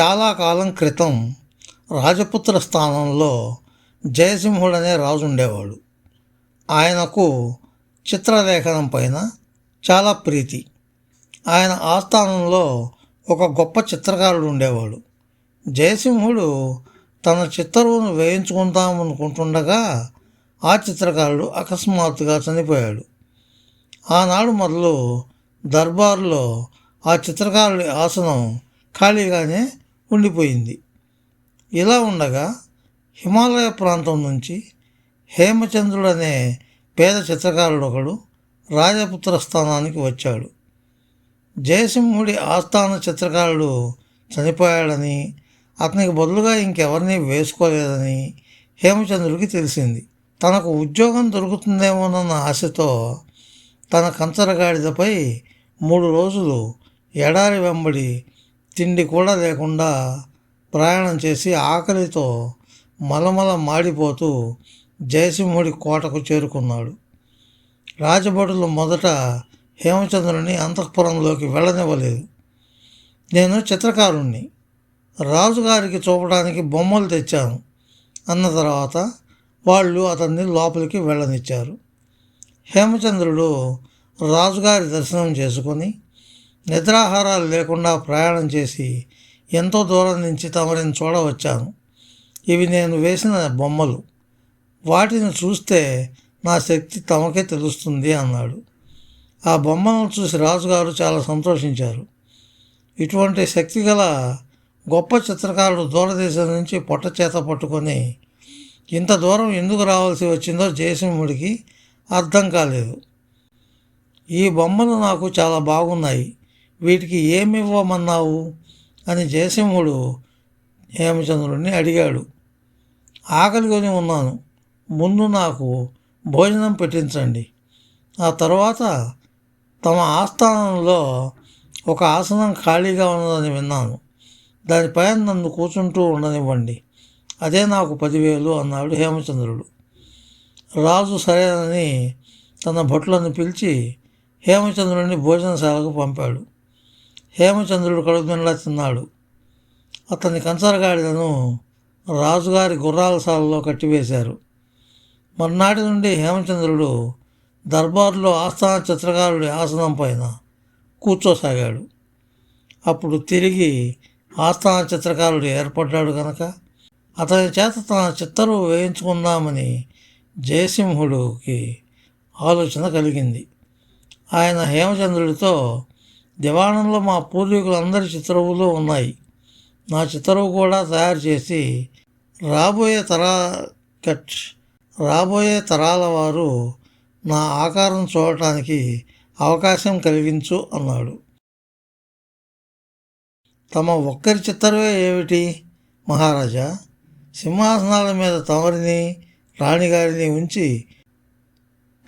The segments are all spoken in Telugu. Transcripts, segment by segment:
చాలా కాలం క్రితం రాజపుత్ర స్థానంలో జయసింహుడు అనే రాజు ఉండేవాడు. ఆయనకు చిత్రలేఖనం పైన చాలా ప్రీతి. ఆయన ఆస్థానంలో ఒక గొప్ప చిత్రకారుడు ఉండేవాడు. జయసింహుడు తన చిత్తరువును వేయించుకుందామనుకుంటుండగా ఆ చిత్రకారుడు అకస్మాత్తుగా చనిపోయాడు. ఆనాడు మొదలు దర్బారులో ఆ చిత్రకారుడి ఆసనం ఖాళీగానే ఉండిపోయింది. ఇలా ఉండగా హిమాలయ ప్రాంతం నుంచి హేమచంద్రుడు అనే పేద చిత్రకారుడు ఒకడు రాజపుత్ర స్థానానికి వచ్చాడు. జయసింహుడి ఆస్థాన చిత్రకారుడు చనిపోయాడని అతనికి బదులుగా ఇంకెవరిని వేసుకోలేదని హేమచంద్రుడికి తెలిసింది. తనకు ఉద్యోగం దొరుకుతుందేమోనన్న ఆశతో తన కంచరగాడిదపై మూడు రోజులు ఎడారి వెంబడి తిండి కూడా లేకుండా ప్రయాణం చేసి ఆకలితో మలమల మాడిపోతూ జయసింహుడి కోటకు చేరుకున్నాడు. రాజభటులు మొదట హేమచంద్రుని అంతఃపురంలోకి వెళ్ళనివ్వలేదు. నేను చిత్రకారుణ్ణి. రాజుగారికి చూపడానికి బొమ్మలు తెచ్చాను. అన్న తర్వాత వాళ్ళు అతన్ని లోపలికి వెళ్ళనిచ్చారు. హేమచంద్రుడు రాజుగారి దర్శనం చేసుకొని నిద్రాహారాలు లేకుండా ప్రయాణం చేసి ఎంతో దూరం నుంచి తమరిని చూడవచ్చాను. ఇవి నేను వేసిన బొమ్మలు. వాటిని చూస్తే నా శక్తి తమకే తెలుస్తుంది అన్నాడు. ఆ బొమ్మలను చూసి రాజుగారు చాలా సంతోషించారు. ఇటువంటి శక్తి గల గొప్ప చిత్రకారుడు దూరదేశం నుంచి పొట్ట చేత పట్టుకొని ఇంత దూరం ఎందుకు రావాల్సి వచ్చిందో జయసింహుడికి అర్థం కాలేదు. ఈ బొమ్మలు నాకు చాలా బాగున్నాయి. వీటికి ఏమి ఇవ్వమన్నావు అని జయసింహుడు హేమచంద్రుడిని అడిగాడు. ఆకలికొని ఉన్నాను. ముందు నాకు భోజనం పెట్టించండి. ఆ తర్వాత తమ ఆస్థానంలో ఒక ఆసనం ఖాళీగా ఉన్నదని విన్నాను. దానిపైన నన్ను కూర్చుంటూ ఉండనివ్వండి. అదే నాకు పదివేలు అన్నాడు హేమచంద్రుడు. రాజు సరేనని తన భటులను పిలిచి హేమచంద్రుడిని భోజనశాలకు పంపాడు. హేమచంద్రుడు కడుపునిండా తిన్నాడు. అతని కంచరగాడిదను రాజుగారి గుర్రాలసాలలో కట్టివేశారు. మర్నాటి నుండి హేమచంద్రుడు దర్బారులో ఆస్థాన చిత్రకారుడి ఆసనం పైన కూర్చోసాగాడు. అప్పుడు తిరిగి ఆస్థాన చిత్రకారుడు ఏర్పడ్డాడు కనుక అతని చేత తన చిత్తరు వేయించుకుందామని జయసింహుడికి ఆలోచన కలిగింది. ఆయన హేమచంద్రుడితో దివాణంలో మా పూర్వీకులందరి చిత్రవులు ఉన్నాయి. నా చిత్రవు కూడా తయారు చేసి రాబోయే తరా కట్ రాబోయే తరాల వారు నా ఆకారం చూడటానికి అవకాశం కలిగించు అన్నాడు. తమ ఒక్కరి చిత్రవే ఏమిటి? మహారాజా సింహాసనాల మీద తమరిని రాణిగారిని ఉంచి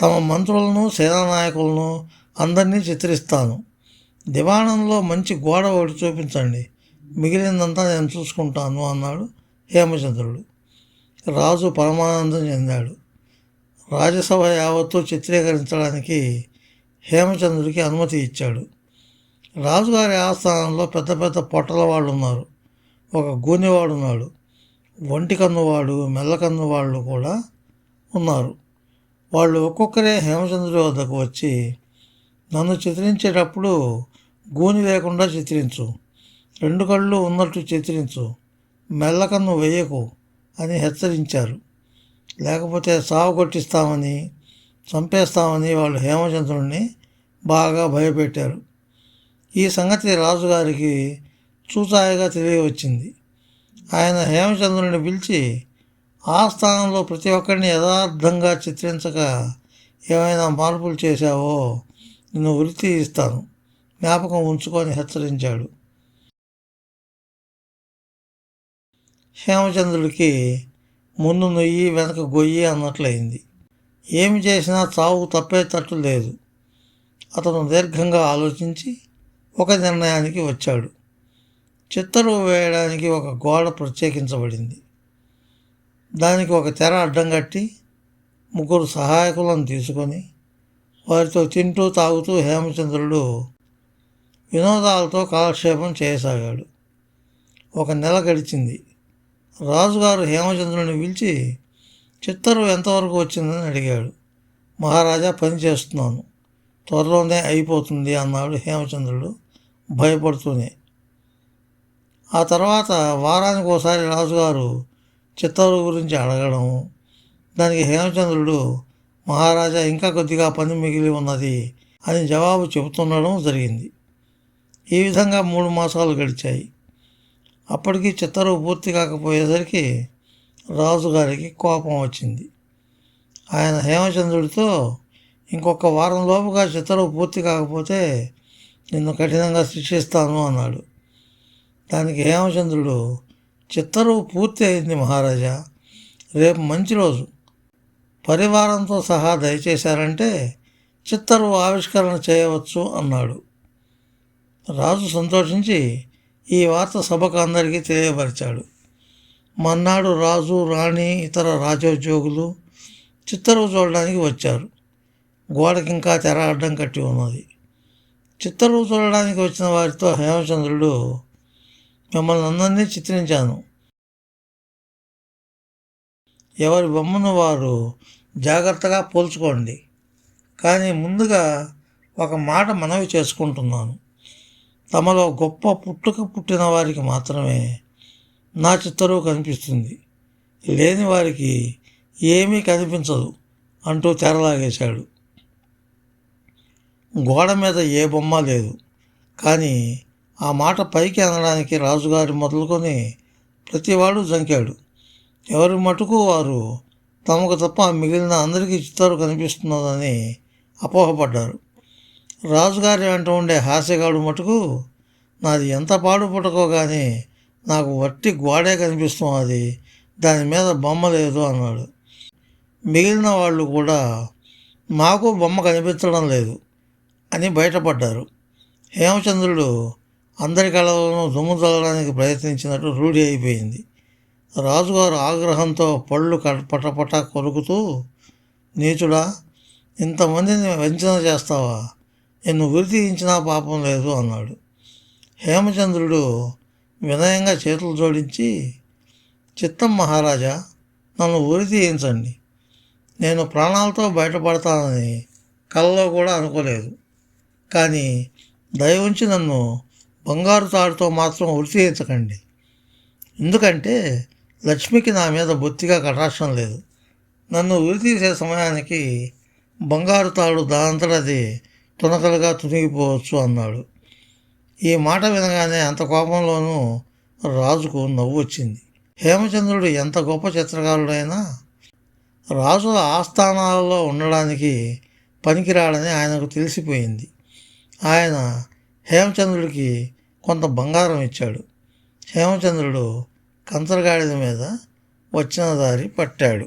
తమ మంత్రులను సేనానాయకులను అందరినీ చిత్రిస్తాను. దివాణంలో మంచి గోడ ఒకటి చూపించండి. మిగిలిందంతా నేను చూసుకుంటాను అన్నాడు హేమచంద్రుడు. రాజు పరమానందం చెందాడు. రాజ్యసభ యావత్తు చిత్రీకరించడానికి హేమచంద్రుడికి అనుమతి ఇచ్చాడు. రాజుగారి ఆస్థానంలో పెద్ద పెద్ద పొట్టల వాళ్ళు ఉన్నారు ఒక గూనివాడు ఉన్నాడు ఒంటి కన్నువాడు మెల్లకన్ను వాళ్ళు కూడా ఉన్నారు. వాళ్ళు ఒక్కొక్కరే హేమచంద్రుడి వద్దకు వచ్చి నన్ను చిత్రించేటప్పుడు గూని లేకుండా చిత్రించు. రెండు కళ్ళు ఉన్నట్టు చిత్రించు. మెల్లకన్ను వేయకు అని హెచ్చరించారు. లేకపోతే సాగు కొట్టిస్తామని చంపేస్తామని వాళ్ళు హేమచంద్రుడిని బాగా భయపెట్టారు. ఈ సంగతి రాజుగారికి చూచాయగా తెలియవచ్చింది. ఆయన హేమచంద్రుడిని పిలిచి ఆ స్థానంలో ప్రతి ఒక్కరిని యథార్థంగా చిత్రించక ఏమైనా మార్పులు చేశావో నిన్ను వృత్తి ఇస్తాను. జ్ఞాపకం ఉంచుకొని హెచ్చరించాడు. హేమచంద్రుడికి ముందు నొయ్యి వెనక గొయ్యి అన్నట్లయింది. ఏమి చేసినా చావు తప్పేటట్టు లేదు. అతను దీర్ఘంగా ఆలోచించి ఒక నిర్ణయానికి వచ్చాడు. చిత్తరు వేయడానికి ఒక గోడ ప్రత్యేకించబడింది. దానికి ఒక తెర అడ్డం కట్టి ముగ్గురు సహాయకులను తీసుకొని వారితో తింటూ తాగుతూ హేమచంద్రుడు వినోదాలతో కాలక్షేపం చేయసాగాడు. ఒక నెల గడిచింది. రాజుగారు హేమచంద్రుని పిలిచి చిత్తరు ఎంతవరకు వచ్చిందని అడిగాడు. మహారాజా పని చేస్తున్నాను. త్వరలోనే అయిపోతుంది అన్నాడు హేమచంద్రుడు భయపడుతూనే. ఆ తర్వాత వారానికి ఒకసారి రాజుగారు చిత్తరు గురించి అడగడం దానికి హేమచంద్రుడు మహారాజా ఇంకా కొద్దిగా పని మిగిలి ఉన్నది అని జవాబు చెబుతుండడం జరిగింది. ఈ విధంగా మూడు మాసాలు గడిచాయి. అప్పటికి చిత్తరువు పూర్తి కాకపోయేసరికి రాజుగారికి కోపం వచ్చింది. ఆయన హేమచంద్రుడితో ఇంకొక వారం లోపుగా చిత్తరువు పూర్తి కాకపోతే నిన్ను కఠినంగా శిక్షిస్తాను అన్నాడు. దానికి హేమచంద్రుడు చిత్తరువు పూర్తి అయింది మహారాజా రేపు మంచి రోజు. పరివారంతో సహా దయచేశారంటే చిత్తరువు ఆవిష్కరణ చేయవచ్చు అన్నాడు. రాజు సంతోషించి ఈ వార్త సభకు అందరికీ తెలియపరిచాడు. మన్నాడు రాజు రాణి ఇతర రాజోద్యోగులు చిత్తరువు చూడడానికి వచ్చారు. గోడకి ఇంకా తెర అడ్డం కట్టి ఉన్నది. చిత్తరువు చూడడానికి వచ్చిన వారితో హేమచంద్రుడు మిమ్మల్ని అందరినీ చిత్రించాను. ఎవరి బొమ్మను వారు జాగ్రత్తగా పోల్చుకోండి. కానీ ముందుగా ఒక మాట మనవి చేసుకుంటున్నాను. తమలో గొప్ప పుట్టుక పుట్టిన వారికి మాత్రమే నా చిత్తరువు కనిపిస్తుంది. లేని వారికి ఏమీ కనిపించదు అంటూ తెరలాగేశాడు. గోడ మీద ఏ బొమ్మ లేదు. కానీ ఆ మాట పైకి అనడానికి రాజుగారి మొదలుకొని ప్రతివాడు జంకాడు. ఎవరి మటుకు వారు తమకు తప్ప మిగిలిన అందరికీ చిత్తారు కనిపిస్తున్నదని అపోహపడ్డారు. రాజుగారి వెంట ఉండే హాస్యగాడు మటుకు నాది ఎంత పాడు పుట్టకో కానీ నాకు వట్టి గోడే కనిపిస్తున్నది దాని మీద బొమ్మ లేదు అన్నాడు. మిగిలిన వాళ్ళు కూడా మాకు బొమ్మ కనిపించడం లేదు అని బయటపడ్డారు. హేమచంద్రుడు అందరి కళలను దుమ్ము చల్లడానికి ప్రయత్నించినట్టు రూఢి అయిపోయింది. రాజుగారు ఆగ్రహంతో పళ్ళు పటపట కొరుకుతూ నీచుడా ఇంతమందిని వంచన చేస్తావా? నిన్ను ఉరి తీయించినా పాపం లేదు అన్నాడు. హేమచంద్రుడు వినయంగా చేతులు జోడించి చిత్తం మహారాజా నన్ను ఉరి తీయించండి నేను ప్రాణాలతో బయటపడతానని కలలో కూడా అనుకోలేదు. కానీ దయ ఉంచి నన్ను బంగారు తాడుతో మాత్రం ఉరి తీయించకండి ఎందుకంటే లక్ష్మికి నా మీద బొత్తిగా కటాక్షం లేదు. నన్ను ఉరి తీసే సమయానికి బంగారు తాడు దానంతటది తునకలుగా తునిగిపోవచ్చు అన్నాడు. ఈ మాట వినగానే అంత కోపంలోనూ రాజుకు నవ్వు వచ్చింది. హేమచంద్రుడు ఎంత గొప్ప చిత్రకారుడైనా రాజుల ఆస్థానాలలో ఉండడానికి పనికిరాడని ఆయనకు తెలిసిపోయింది. ఆయన హేమచంద్రుడికి కొంత బంగారం ఇచ్చాడు. హేమచంద్రుడు కంచరగాడిద మీద వచ్చిన దారి పట్టాడు.